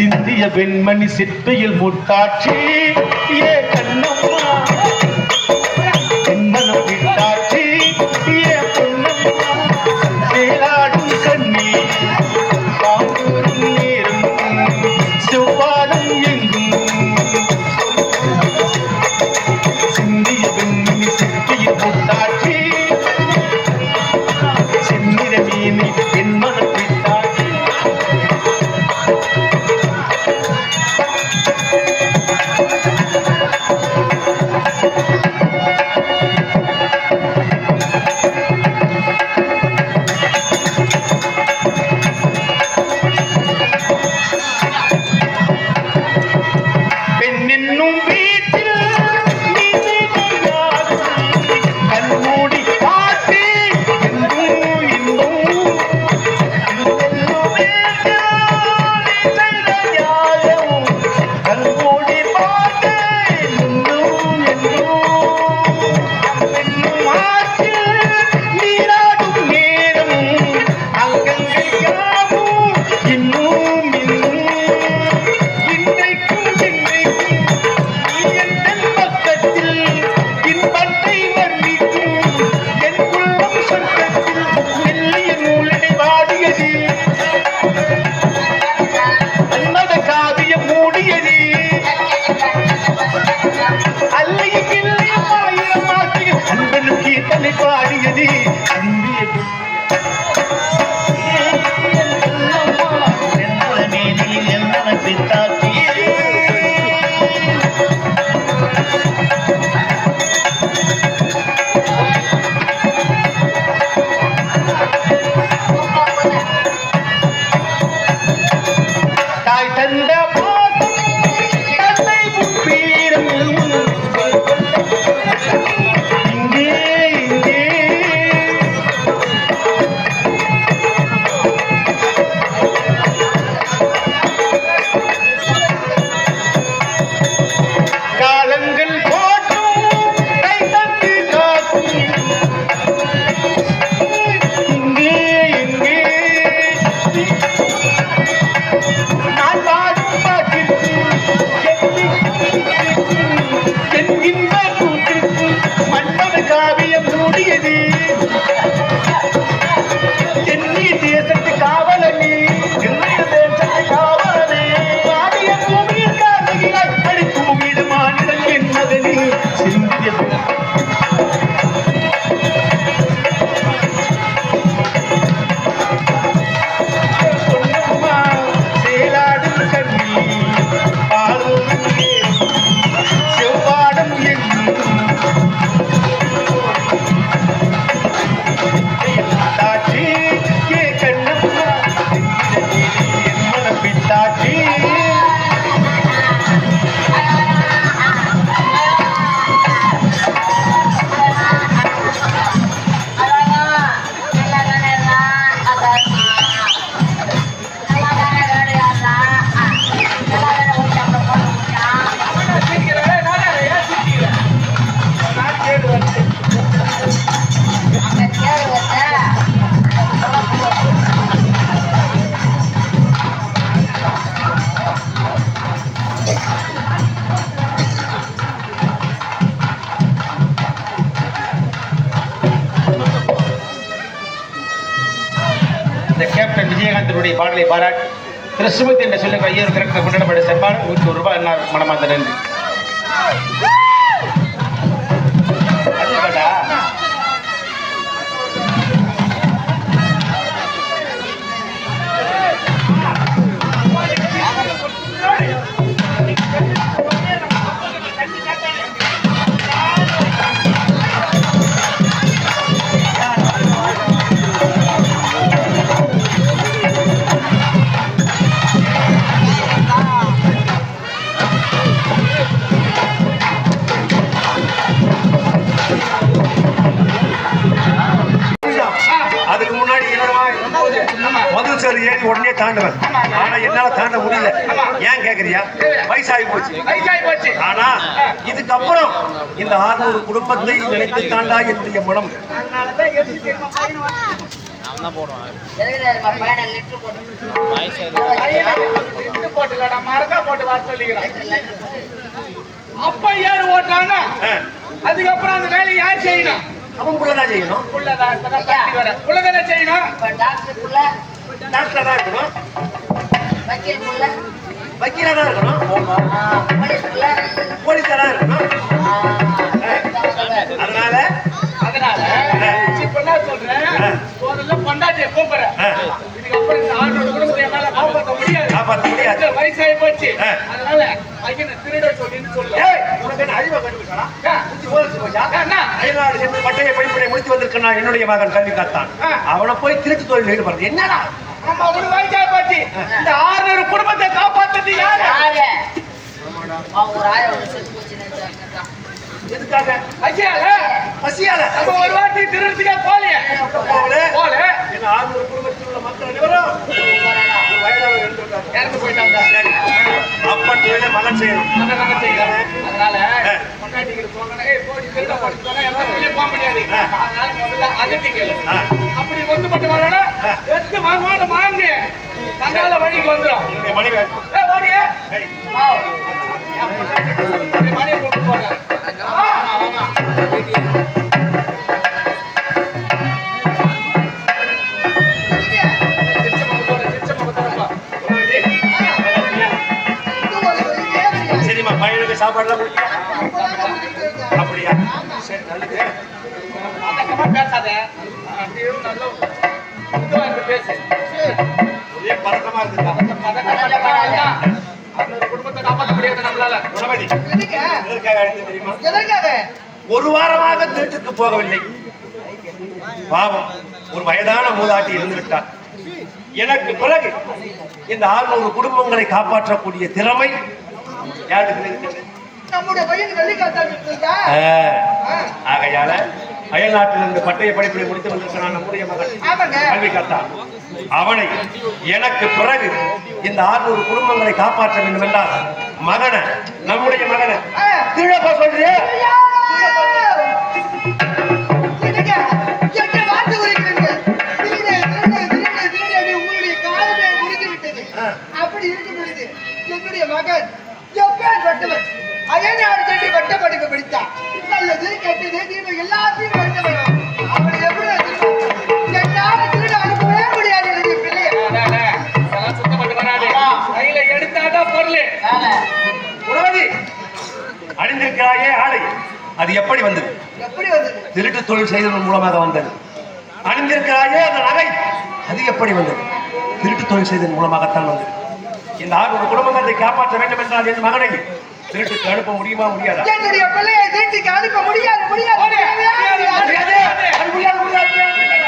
சிந்திய வெண்மணி சிற்பியில் முட்டாட்சி. ஏ கண்ணம்மா. அல்லையும் இல்லை ஆயிரம் ஆசையும் அன்பனுக்கு தன்னை பாடியது அன்பிய ரஜினிகாந்தனுடைய பாடலை பாராட்டி திரு என்று என்ற சொல்லுங்கள் ஐயருக்கு கொண்டாடப்பட்ட சன்மானம் நூற்றி ரூபாய் மனமார்ந்த நன்றி. தாண்டுறேன் ஆனா என்னால தாண்ட முடியல. ஏன் கேக்குறியா? வயசாகி போச்சு. ஆனா இதுக்கப்புறம் இந்த ஆறுநூறு குடும்பத்தை நினைத்து தாண்டா என்னுடைய மனம். அப்ப யார் ஓட்டாங்க அதுக்கப்புறம் அந்த வேலையை யார் செய்யணும்? அவன் புள்ளதான் செய்யணும். புள்ளதான். புள்ளதான செய்யணும்? தான் இருக்கணும். வக்கீலா தான் இருக்கணும். போலீஸா தான் இருக்கணும். அதனால அதனால இப்ப என்ன சொல்றேன்? முதல்ல பொண்டாட்டிய கூப்பிடுறேன். இதுக்கப்புறம் இந்த ஆண்டோட குடும்பத்தை என்னால காப்பாற்ற முடியாது. வயசாகி போச்சு. அதனால பையனை திருட சொல்லின்னு சொல்லு உனக்கு அறிவை சென்று பட்டய படிப்பினை முடித்து வந்திருக்கிறான் என்னுடைய மகன் கல்வி காத்தான். அவனை போய் திருட்டு தொழில் ஈடுபடுறது. என்னடா? ஒரு வயசாகி போச்சு. இந்த ஆறுநூறு குடும்பத்தை காப்பாத்துறது யாரு? எதுக்காக? ஐயால பசியால? நம்ம ஒரு வாட்டி திருடத்துக்கே போலையே போல என்ன ஆறுநூறு குடும்பத்தில் உள்ள மக்கள் அனைவரும். இறந்து போயிட்டாங்க. அப்பன் தொழிலை மகன் செய்யணும் நாங்க செய்யலாம். அதனால. பொண்டாட்டிக்கு போங்கன்னா, ஏய், போடி, திருட போடி சொன்னா போக முடியாது. அதனால முதல்ல அதட்டி கேளு. அப்படி மட்டும் வரணும், ஆ. எடுத்து வாங்குவான்னு வாங்கு. தங்கால வழிக்கு வந்துரும். என்னுடைய மனைவி ஏய், ஓடி. ஒரு மணியை கூப்பிட்டு போறேன். ஆமா, ஆமா. ஒரு வாரமாக திருட்டுக்கு போகவில்லை. பாவம் ஒரு வயதான மூதாட்டி இருந்துவிட்டார். எனக்கு பிறகு இந்த 600 குடும்பங்களை காப்பாற்றக்கூடிய திறமை யாருக்கு இருக்கிறது? நம்முடைய பையன் ஆ, ஆகையால அயல்நாட்டில் இருந்து பட்டய படிப்பினை முடித்து வந்திருக்கிறான் நம்முடைய மகன். ஆமாங்க. கல்வி கத்தான் அவனை எனக்கு பிறகு இந்த 600 குடும்பங்களை காப்பாற்ற வேண்டும் என்றால் மகனை நம்முடைய மகனை கீழப்பா விட்டது. அப்படி இருக்கும் பொழுது என்னுடைய மகன் எப்பேற்பட்டவன்? அயல்நாடு சென்று பட்ட படிப்பு படித்தான். நல்லது கெட்டது தீமை எல்லாத்தையும் படித்தவன் அவனை எப்படி என்னால திருட அனுப்பவே முடியாது என்னுடைய பிள்ளையை. பண்ணி வராது. கையில எடுத்தாதான் பொருள். குணவதி அணிந்திருக்கிறாயே ஆடை அது எப்படி வந்தது? எப்படி வந்தது? திருட்டு தொழில் செய்ததன் மூலமாக வந்தது. அணிந்திருக்கிறாயே அந்த நகை. அது எப்படி வந்தது? திருட்டு தொழில் செய்ததன் மூலமாகத்தான் வந்தது. இந்த ஆறு குடும்பங்களை காப்பாற்ற வேண்டும் என்றால் என் மகனை வீட்டுக்கு அனுப்ப முடியுமா முடியாதா? என்னுடைய பிள்ளையை வீட்டுக்கு அனுப்ப முடியாது முடியாது முடியாது முடியாது.